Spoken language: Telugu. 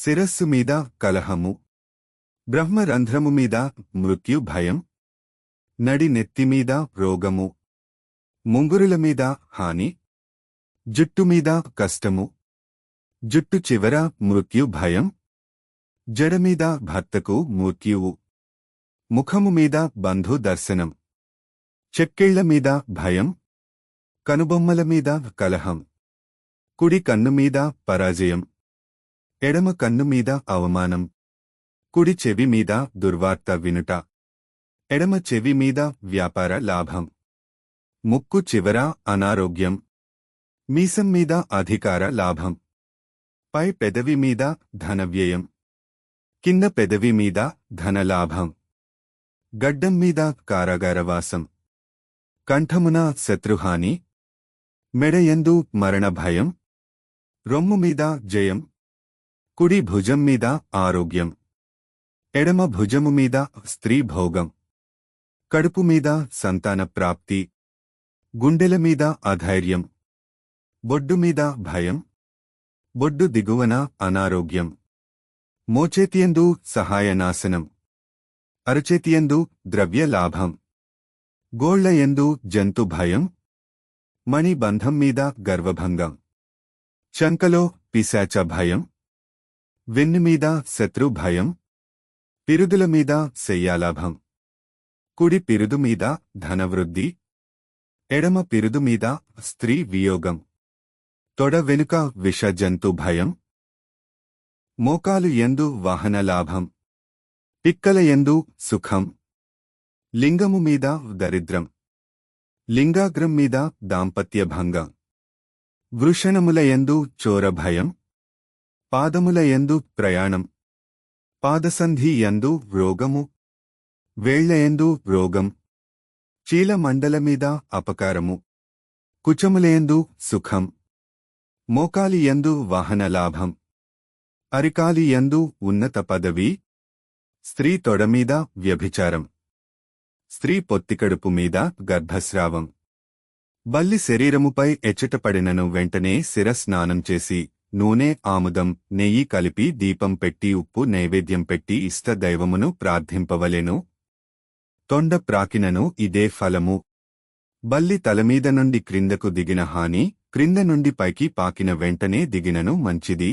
శిరస్సు మీద కలహము. బ్రహ్మరంధ్రము మీద మృత్యు భయం. నడి నెత్తిమీద రోగము. ముంగురుల మీద హాని. జుట్టు మీద కష్టము. జుట్టు చివర మృత్యు భయం. జడమీద భర్తకు మృత్యువు. ముఖము మీద బంధు దర్శనం. చెక్కిళ్ళ మీద భయం. కనుబొమ్మల మీద కలహం. కుడి కన్ను మీద పరాజయం. ఎడమ కన్ను మీద అవమానం. కుడి చెవి మీద దుర్వార్త వినుట. ఎడమ చెవి మీద వ్యాపార లాభం. ముక్కు చివర అనారోగ్యం. మీసం మీద అధికార లాభం. పై పెదవి మీద ధనవ్యయం. కింద పెదవి మీద ధనలాభం. గడ్డం మీద కారాగారవాసం. కంఠమున శత్రుహాని. మెడయందు మరణ భయం. రొమ్ము మీద జయం. కుడి భుజం మీద ఆరోగ్యం. ఎడమ భుజము మీద స్త్రీ భోగం. కడుపు మీద సంతాన ప్రాప్తి. గుండెల మీద అధైర్యం. బొడ్డు మీద భయం. బొడ్డు దిగువన అనారోగ్యం. మోచేతియందు సహాయనాశనం. అరచేతియందు ద్రవ్యలాభం. గోళ్ళయందు జంతు భయం. మణిబంధం మీద గర్వభంగం. చంకలో పిశాచ భయం. వెన్నుమీద శత్రు భయం పిరుదుల మీద శయ్యాలాభం కుడి పిరుదు మీద ధనవృద్ధి ఎడమ పిరుదు మీద స్త్రీ వియోగం తొడ వెనుక విష జంతు భయం మోకాలు ఎందు వాహన లాభం పిక్కల ఎందు సుఖం లింగము మీద దరిద్రం లింగాగ్రం మీద దాంపత్య భంగం వృషణముల ఎందు చోర భయం పాదముల ఎందు ప్రయాణం. పాదసంధి ఎందు రోగము వేళ్ళయందు రోగం చీలమండలమీద అపకారము. కుచములయందు సుఖం. మోకాలి వాహనలాభం అరికాలియందు అరికాలి ఉన్నత పదవి. స్త్రీ తొడమీద వ్యభిచారం. స్త్రీ పొత్తికడుపు మీద గర్భస్రావం. బల్లి శరీరముపై ఎచ్చటపడినను వెంటనే శిరస్నానం చేసి నూనె ఆముదం నెయ్యి కలిపి దీపం పెట్టి ఉప్పు నైవేద్యం పెట్టి ఇష్ట దైవమును ప్రార్థింపవలెను. తొండ ప్రాకినను ఇదే ఫలము. బల్లి తలమీద నుండి క్రిందకు దిగిన హాని క్రింద నుండి పైకి పాకిన వెంటనే దిగినను మంచిది.